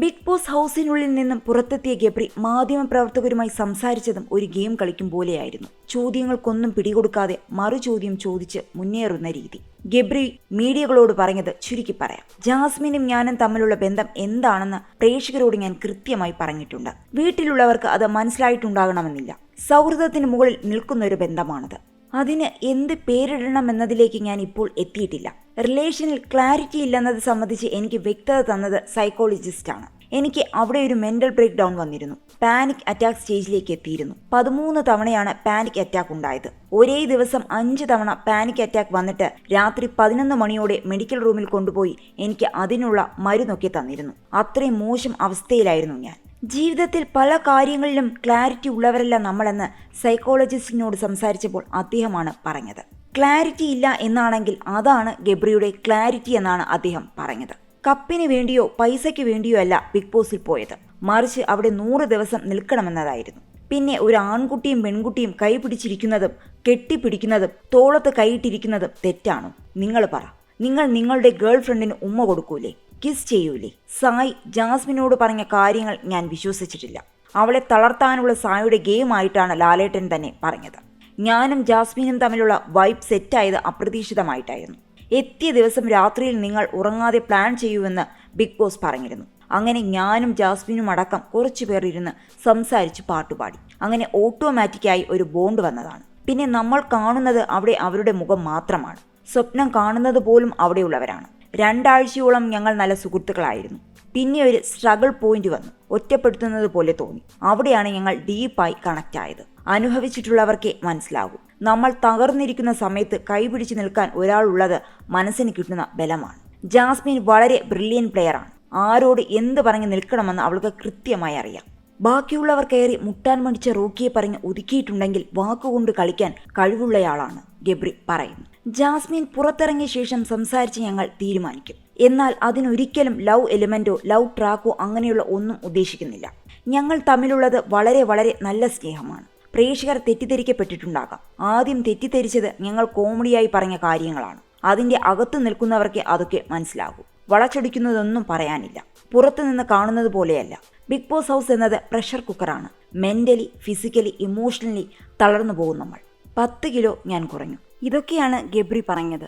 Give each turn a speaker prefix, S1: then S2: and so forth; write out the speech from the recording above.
S1: Big boss ഹൗസിനുള്ളിൽ നിന്നും പുറത്തെത്തിയ ഗബ്രി മാധ്യമപ്രവർത്തകരുമായി സംസാരിച്ചതും ഒരു game കളിക്കും പോലെയായിരുന്നു. ചോദ്യങ്ങൾക്കൊന്നും പിടികൊടുക്കാതെ മറു ചോദ്യം ചോദിച്ച് മുന്നേറുന്ന രീതി. ഗബ്രി മീഡിയകളോട് പറഞ്ഞത് ചുരുക്കി പറയാം. ജാസ്മിനും ഞാനും തമ്മിലുള്ള ബന്ധം എന്താണെന്ന് പ്രേക്ഷകരോട് ഞാൻ കൃത്യമായി പറഞ്ഞിട്ടുണ്ട്. വീട്ടിലുള്ളവർക്ക് അത് മനസ്സിലായിട്ടുണ്ടാകണമെന്നില്ല. സൗഹൃദത്തിന് മുകളിൽ നിൽക്കുന്ന ഒരു ബന്ധമാണത്. അതിന് എന്ത് പേരിടണമെന്നതിലേക്ക് ഞാൻ ഇപ്പോൾ എത്തിയിട്ടില്ല. റിലേഷനിൽ ക്ലാരിറ്റി ഇല്ലെന്നത് സംബന്ധിച്ച് എനിക്ക് വ്യക്തത തന്നത് സൈക്കോളജിസ്റ്റാണ് എനിക്ക് അവിടെ ഒരു മെന്റൽ ബ്രേക്ക് ഡൗൺ വന്നിരുന്നു പാനിക് അറ്റാക്ക് സ്റ്റേജിലേക്ക് എത്തിയിരുന്നു. പതിമൂന്ന് തവണയാണ് പാനിക് അറ്റാക്ക് ഉണ്ടായത്. ഒരേ ദിവസം അഞ്ച് തവണ പാനിക് അറ്റാക്ക് വന്നിട്ട് രാത്രി പതിനൊന്ന് മണിയോടെ മെഡിക്കൽ റൂമിൽ കൊണ്ടുപോയി എനിക്ക് അതിനുള്ള മരുന്നൊക്കെ തന്നിരുന്നു. അത്രയും മോശം അവസ്ഥയിലായിരുന്നു ഞാൻ. ജീവിതത്തിൽ പല കാര്യങ്ങളിലും ക്ലാരിറ്റി ഉള്ളവരല്ല നമ്മളെന്ന് സൈക്കോളജിസ്റ്റിനോട് സംസാരിച്ചപ്പോൾ അദ്ദേഹമാണ് പറഞ്ഞത്. ക്ലാരിറ്റി ഇല്ല എന്നാണെങ്കിൽ അതാണ് ഗബ്രിയുടെ ക്ലാരിറ്റി എന്നാണ് അദ്ദേഹം പറഞ്ഞത്. കപ്പിന് വേണ്ടിയോ പൈസയ്ക്ക് വേണ്ടിയോ അല്ല ബിഗ് ബോസിൽ പോയത്. മറിച്ച് അവിടെ നൂറ് ദിവസം നിൽക്കണമെന്നതായിരുന്നു. പിന്നെ ഒരു ആൺകുട്ടിയും പെൺകുട്ടിയും കൈപിടിച്ചിരിക്കുന്നതും കെട്ടിപ്പിടിക്കുന്നതും തോളത്ത് കൈയിട്ടിരിക്കുന്നതും തെറ്റാണോ? നിങ്ങൾ പറ. നിങ്ങൾ നിങ്ങളുടെ ഗേൾ ഫ്രണ്ടിന് ഉമ്മ കൊടുക്കൂലേ? കിസ് ചെയ്യൂലേ? സായ് ജാസ്മിനോട് പറഞ്ഞ കാര്യങ്ങൾ ഞാൻ വിശ്വസിച്ചിട്ടില്ല. അവളെ തളർത്താനുള്ള സായുടെ ഗെയിമായിട്ടാണ് ലാലേട്ടൻ തന്നെ പറഞ്ഞത്. ഞാനും ജാസ്മിനും തമ്മിലുള്ള വൈബ് സെറ്റായത് അപ്രതീക്ഷിതമായിട്ടായിരുന്നു. എത്തിയ ദിവസം രാത്രിയിൽ നിങ്ങൾ ഉറങ്ങാതെ പ്ലാൻ ചെയ്യുമെന്ന് ബിഗ് ബോസ് പറഞ്ഞിരുന്നു. അങ്ങനെ ഞാനും ജാസ്മിനും അടക്കം കുറച്ചു പേർ ഇരുന്ന് സംസാരിച്ച് പാട്ടുപാടി അങ്ങനെ ഓട്ടോമാറ്റിക്കായി ഒരു ബോണ്ട് വന്നതാണ്. പിന്നെ നമ്മൾ കാണുന്നത് അവിടെ അവരുടെ മുഖം മാത്രമാണ്. സ്വപ്നം കാണുന്നത് പോലും അവിടെയുള്ളവരാണ്. രണ്ടാഴ്ചയോളം ഞങ്ങൾ നല്ല സുഹൃത്തുക്കളായിരുന്നു. പിന്നെ ഒരു സ്ട്രഗിൾ പോയിന്റ് വന്നു. ഒറ്റപ്പെടുത്തുന്നത് പോലെ തോന്നി. അവിടെയാണ് ഞങ്ങൾ ഡീപ്പായി കണക്റ്റ് ആയത്. അനുഭവിച്ചിട്ടുള്ളവർക്കേ മനസ്സിലാകൂ. നമ്മൾ തകർന്നിരിക്കുന്ന സമയത്ത് കൈപിടിച്ച് നിൽക്കാൻ ഒരാളുള്ളത് മനസ്സിന് കിട്ടുന്ന ബലമാണ്. ജാസ്മിൻ വളരെ ബ്രില്യൻ പ്ലെയറാണ് ആരോട് എന്ത് പറഞ്ഞ് നിൽക്കണമെന്ന് അവൾക്ക് കൃത്യമായി അറിയാം. ബാക്കിയുള്ളവർ കയറി മുട്ടാൻ മടിച്ച റോക്കിയെ പറഞ്ഞ് ഒതുക്കിയിട്ടുണ്ടെങ്കിൽ വാക്കുകൊണ്ട് കളിക്കാൻ കഴിവുള്ളയാളാണ് ഗബ്രി പറയുന്നു ജാസ്മിൻ പുറത്തിറങ്ങിയ ശേഷം സംസാരിച്ച് ഞങ്ങൾ തീരുമാനിക്കും. എന്നാൽ അതിനൊരിക്കലും ലവ് എലിമെന്റോ ലവ് ട്രാക്കോ അങ്ങനെയുള്ള ഒന്നും ഉദ്ദേശിക്കുന്നില്ല. ഞങ്ങൾ തമ്മിലുള്ളത് വളരെ വളരെ നല്ല സ്നേഹമാണ്. പ്രേക്ഷകർ തെറ്റിദ്ധരിക്കപ്പെട്ടിട്ടുണ്ടാകാം. ആദ്യം തെറ്റിദ്ധരിച്ചത് ഞങ്ങൾ കോമഡിയായി പറഞ്ഞ കാര്യങ്ങളാണ്. അതിന്റെ അകത്ത് നിൽക്കുന്നവർക്ക് അതൊക്കെ മനസ്സിലാകും. വളച്ചൊടിക്കുന്നതൊന്നും പറയാനില്ല. പുറത്തു നിന്ന് കാണുന്നത് പോലെയല്ല. ബിഗ് ബോസ് ഹൗസ് എന്നത് പ്രഷർ കുക്കറാണ്. മെന്റലി ഫിസിക്കലി ഇമോഷണലി തളർന്നു പോകും നമ്മൾ. പത്ത് കിലോ ഞാൻ കുറഞ്ഞു. ഇതൊക്കെയാണ് ഗബ്രി പറഞ്ഞത്.